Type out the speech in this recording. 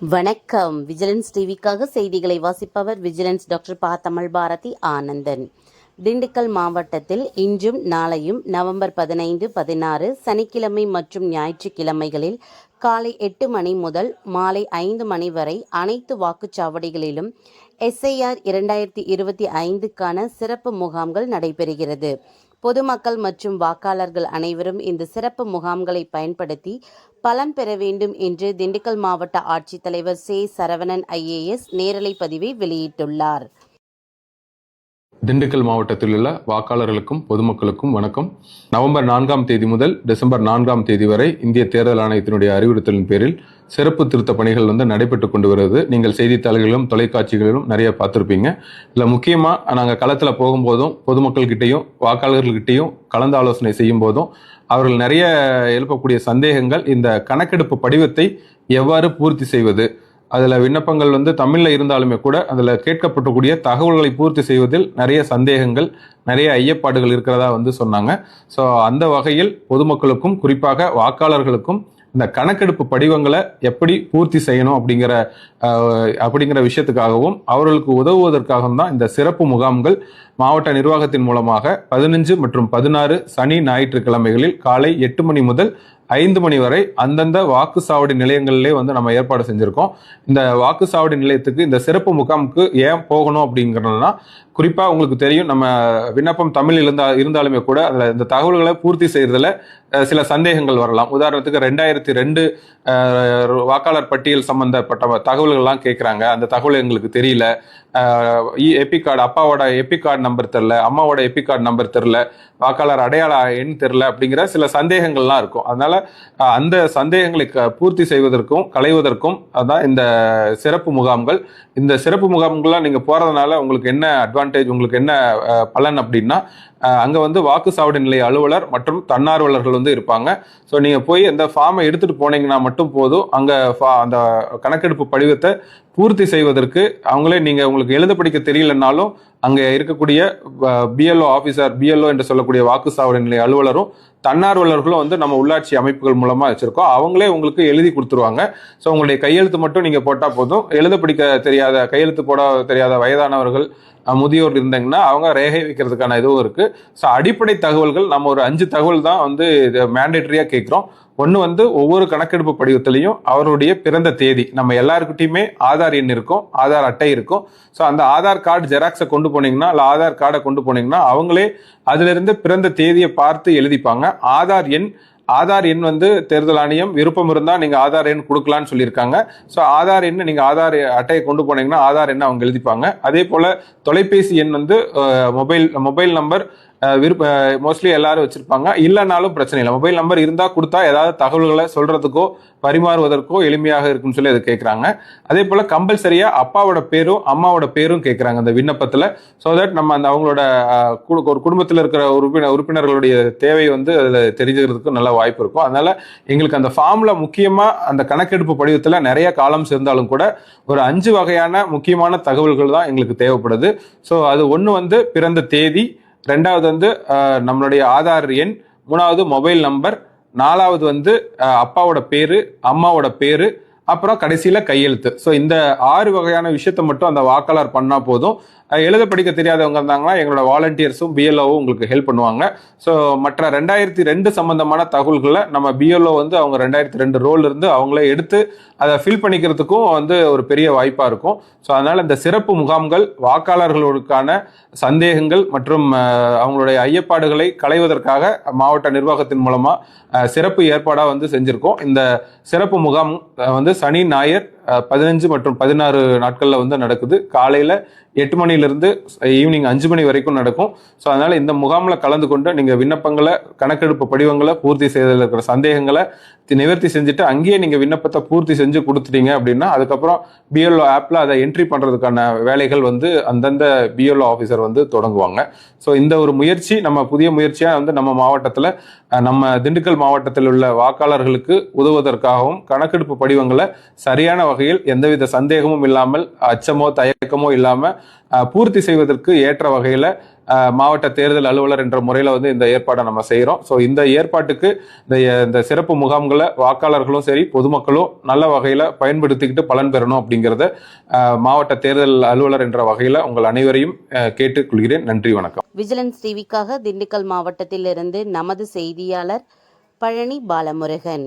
வணக்கம். விஜிலன்ஸ் டிவிக்காக செய்திகளை வாசிப்பவர் விஜிலன்ஸ் டாக்டர் பா தமிழ் பாரதி ஆனந்தன். திண்டுக்கல் மாவட்டத்தில் இன்றும் நாளையும் நவம்பர் பதினைந்து பதினாறு சனிக்கிழமை மற்றும் ஞாயிற்றுக்கிழமைகளில் காலை எட்டு மணி முதல் மாலை ஐந்து மணி வரை அனைத்து வாக்குச்சாவடிகளிலும் எஸ்ஐஆர் இரண்டாயிரத்தி இருபத்தி ஐந்துக்கான சிறப்பு முகாம்கள் நடைபெறுகிறது. பொதுமக்கள் மற்றும் வாக்காளர்கள் அனைவரும் இந்த சிறப்பு முகாம்களை பயன்படுத்தி பலன் பெற வேண்டும் என்று திண்டுக்கல் மாவட்ட ஆட்சித்தலைவர் சே சரவணன் ஐஏஎஸ் நேரலை பதிவை வெளியிட்டுள்ளார். திண்டுக்கல் மாவட்டத்தில் உள்ள வாக்காளர்களுக்கும் பொதுமக்களுக்கும் வணக்கம். நவம்பர் நான்காம் தேதி முதல் டிசம்பர் நான்காம் தேதி வரை இந்திய தேர்தல் ஆணையத்தினுடைய அறிவுறுத்தலின் பேரில் சிறப்பு திருத்த பணிகள் வந்து நடைபெற்று கொண்டு வருது. நீங்கள் செய்தித்தாள்களிலும் தொலைக்காட்சிகளிலும் நிறைய பார்த்துருப்பீங்க. இதில் முக்கியமாக நாங்கள் களத்தில் போகும்போதும் பொதுமக்கள்கிட்டையும் வாக்காளர்கள்கிட்டையும் கலந்து ஆலோசனை செய்யும் போதும் அவர்கள் நிறைய எழுப்பக்கூடிய சந்தேகங்கள் இந்த கணக்கெடுப்பு படிவத்தை எவ்வாறு பூர்த்தி செய்வது அதில் விண்ணப்பங்கள் வந்து தமிழில் இருந்தாலுமே கூட அதில் கேட்கப்பட்டக்கூடிய தகவல்களை பூர்த்தி செய்வதில் நிறைய சந்தேகங்கள் நிறைய ஐயப்பாடுகள் இருக்கிறதா வந்து சொன்னாங்க. ஸோ அந்த வகையில் பொதுமக்களுக்கும் குறிப்பாக வாக்காளர்களுக்கும் இந்த கணக்கெடுப்பு படிவங்களை எப்படி பூர்த்தி செய்யணும் அப்படிங்கிற அப்படிங்கிற விஷயத்துக்காகவும் அவர்களுக்கு உதவுவதற்காகவும் தான் இந்த சிறப்பு முகாம்கள் மாவட்ட நிர்வாகத்தின் மூலமாக பதினஞ்சு மற்றும் பதினாறு சனி ஞாயிற்றுக்கிழமைகளில் காலை எட்டு மணி முதல் ஐந்து மணி வரை அந்தந்த வாக்குச்சாவடி நிலையங்களிலே வந்து நம்ம ஏற்பாடு செஞ்சுருக்கோம். இந்த வாக்குச்சாவடி நிலையத்துக்கு இந்த சிறப்பு முகாமுக்கு ஏன் போகணும் அப்படிங்கிறதுனா குறிப்பாக உங்களுக்கு தெரியும் நம்ம விண்ணப்பம் தமிழில் இருந்தா இருந்தாலுமே கூட அதில் இந்த தகவல்களை பூர்த்தி செய்கிறதுல சில சந்தேகங்கள் வரலாம். உதாரணத்துக்கு ரெண்டாயிரத்தி ரெண்டு வாக்காளர் பட்டியல் சம்பந்தப்பட்ட தகவல்கள்லாம் கேட்குறாங்க அந்த தகவல் எங்களுக்கு தெரியல. எபி கார்டு அப்பாவோட எபி கார்டு நம்பர் தெரில அம்மாவோட எபி கார்டு நம்பர் தெரில வாக்காளர் அடையாள எண் தெரில அப்படிங்கிற சில சந்தேகங்கள்லாம் இருக்கும். அதனால அந்த சந்தேகங்களை க- பூர்த்தி செய்வதற்கும் களைவதற்கும் அதான் இந்த சிறப்பு முகாம்கள். இந்த சிறப்பு முகாம்கள்லாம் நீங்கள் போகிறதுனால உங்களுக்கு என்ன அட்வான்டேஜ் உங்களுக்கு என்ன பலன் அப்படின்னா அங்கே வந்து வாக்குச்சாவடி நிலைய அலுவலர் மற்றும் தன்னார்வலர்கள் வந்து இருப்பாங்க. ஸோ நீங்கள் போய் அந்த ஃபார்மை எடுத்துகிட்டு போனீங்கன்னா மட்டும் போதும். அங்கே ஃபா அந்த கணக்கெடுப்பு படிவத்தை பூர்த்தி செய்வதற்கு அவங்களே நீங்கள் உங்களுக்கு எழுத படிக்க தெரியலனாலும் அங்கே இருக்கக்கூடிய பிஎல்ஓ ஆஃபீஸர் பிஎல்ஓ என்று சொல்லக்கூடிய வாக்குச்சாவடி நிலைய அலுவலரும் தன்னார்வலர்களும் வந்து நம்ம உள்ளாட்சி அமைப்புகள் மூலமாக வச்சுருக்கோம். அவங்களே உங்களுக்கு எழுதி கொடுத்துருவாங்க. ஸோ உங்களுடைய கையெழுத்து மட்டும் நீங்கள் போட்டால் போதும். எழுத படிக்க தெரியாத கையெழுத்து போட தெரியாத வயதானவர்கள் முதியோர் இருந்தீங்கன்னா அவங்க ரேகை வைக்கிறதுக்கான இதுவும் இருக்குது ஸோ அடிப்படை தகவல்கள் நம்ம ஒரு அஞ்சு தகவல் தான் வந்து மேண்டேட்டரியா கேட்குறோம் ஒன்று வந்து ஒவ்வொரு கணக்கெடுப்பு படிவத்திலையும் அவருடைய பிறந்த தேதி நம்ம எல்லாருக்கிட்டையுமே ஆதார் எண் இருக்கும் ஆதார் அட்டை இருக்கும். ஸோ அந்த ஆதார் கார்டு ஜெராக்ஸை கொண்டு போனீங்கன்னா இல்லை ஆதார் கார்டை கொண்டு போனீங்கன்னா அவங்களே அதிலிருந்து பிறந்த தேதியை பார்த்து எழுதிப்பாங்க. ஆதார் எண் ஆதார் எண் வந்து தேர்தல் ஆணையம் விருப்பம் இருந்தால் நீங்கள் ஆதார் எண் கொடுக்கலான்னு சொல்லியிருக்காங்க. ஸோ ஆதார் எண் நீங்கள் ஆதார் அட்டையை கொண்டு போனீங்கன்னா ஆதார் எண்ணை அவங்க எழுதிப்பாங்க. அதே போல் தொலைபேசி எண் வந்து மொபைல் மொபைல் நம்பர் விருப்ப மோஸ்ட்லி எல்லாரும் வச்சிருப்பாங்க. இல்லைனாலும் பிரச்சனை இல்லை. மொபைல் நம்பர் இருந்தால் கொடுத்தா ஏதாவது தகவல்களை சொல்றதுக்கோ பரிமாறுவதற்கோ எளிமையாக இருக்கும்னு சொல்லி அதை கேட்குறாங்க அதே போல் கம்பல்சரியா அப்பாவோட பேரும் அம்மாவோட பேரும் கேட்குறாங்க அந்த விண்ணப்பத்தில். ஸோ தட் நம்ம அந்த அவங்களோட கு- ஒரு குடும்பத்தில் இருக்கிற உறுப்பினர் உறுப்பினர்களுடைய தேவை வந்து அதில் தெரிஞ்சுக்கிறதுக்கு நல்ல வாய்ப்பு இருக்கும். அதனால எங்களுக்கு அந்த ஃபார்மில் முக்கியமாக அந்த கணக்கெடுப்பு படிவத்தில் நிறைய காலம்ஸ் இருந்தாலும் கூட ஒரு அஞ்சு வகையான முக்கியமான தகவல்கள் தான் எங்களுக்கு தேவைப்படுது. ஸோ அது ஒன்று வந்து பிறந்த தேதி ரெண்டாவது வந்து நம்மளுடைய ஆதார் எண் மூணாவது மொபைல் நம்பர் நாலாவது வந்து அஹ், அப்பாவோட பேரு அம்மாவோட பேரு அப்புறம் கடைசியில கையெழுத்து. ஸோ இந்த ஆறு வகையான விஷயத்த மட்டும் அந்த வாக்காளர் பண்ணா போதும். எழுத படிக்க தெரியாதவங்க இருந்தாங்கன்னா எங்களோட வாலண்டியர்ஸும் பிஎல்ஓவும் உங்களுக்கு ஹெல்ப் பண்ணுவாங்க. ஸோ மற்ற ரெண்டாயிரத்தி ரெண்டு சம்பந்தமான தகவல்களை நம்ம பிஎல்ஓ வந்து அவங்க ரெண்டாயிரத்தி ரெண்டு ரோல் இருந்து அவங்களே எடுத்து அதை ஃபில் பண்ணிக்கிறதுக்கும் வந்து ஒரு பெரிய வாய்ப்பாக இருக்கும். ஸோ அதனால் இந்த சிறப்பு முகாம்கள் வாக்காளர்களுக்கான சந்தேகங்கள் மற்றும் அவங்களுடைய ஐயப்பாடுகளை களைவதற்காக மாவட்ட நிர்வாகத்தின் மூலமாக சிறப்பு ஏற்பாடாக வந்து செஞ்சுருக்கோம். இந்த சிறப்பு முகாம் வந்து சனி ஞாயிறு பதினஞ்சு மற்றும் பதினாறு நாட்களில் வந்து நடக்குது. காலையில் எட்டு மணிலேருந்து ஈவினிங் அஞ்சு மணி வரைக்கும் நடக்கும். ஸோ அதனால் இந்த முகாமில் கலந்து கொண்டு நீங்கள் விண்ணப்பங்களை கணக்கெடுப்பு படிவங்களை பூர்த்தி செய்ததில் இருக்கிற சந்தேகங்களை தி- நிவர்த்தி செஞ்சுட்டு அங்கேயே நீங்கள் விண்ணப்பத்தை பூர்த்தி செஞ்சு கொடுத்துட்டீங்க அப்படின்னா அதுக்கப்புறம் பிஎல்ஓ ஆப்பில் அதை என்ட்ரி பண்ணுறதுக்கான வேலைகள் வந்து அந்தந்த பிஎல்ஓ ஆஃபீஸர் வந்து தொடங்குவாங்க. ஸோ இந்த ஒரு முயற்சி நம்ம புதிய முயற்சியாக வந்து நம்ம மாவட்டத்தில் நம்ம திண்டுக்கல் மாவட்டத்தில் உள்ள வாக்காளர்களுக்கு உதவுவதற்காகவும் கணக்கெடுப்பு படிவங்களை சரியான வகையில் எந்தவித சந்தேகமும் இல்லாமல் அச்சமோ தயக்கமோ இல்லாம பூர்த்தி செய்வதற்கு ஏற்ற வகையில மாவட்ட தேர்தல் அலுவலர் என்ற முறையில வந்து இந்த ஏற்பாடை நம்ம செய்கிறோம் ஸோ இந்த ஏற்பாட்டுக்கு இந்த இந்த சிறப்பு முகாம்களை வாக்காளர்களும் சரி பொதுமக்களும் நல்ல வகையில பயன்படுத்திக்கிட்டு பலன் பெறணும் அப்படிங்கிறத மாவட்ட தேர்தல் அலுவலர் என்ற வகையில உங்கள் அனைவரையும் கேட்டுக்கொள்கிறேன். நன்றி வணக்கம். விஜிலன்ஸ் டிவிக்காக திண்டுக்கல் மாவட்டத்தில் இருந்து நமது செய்தியாளர் பழனி பாலமுருகன்.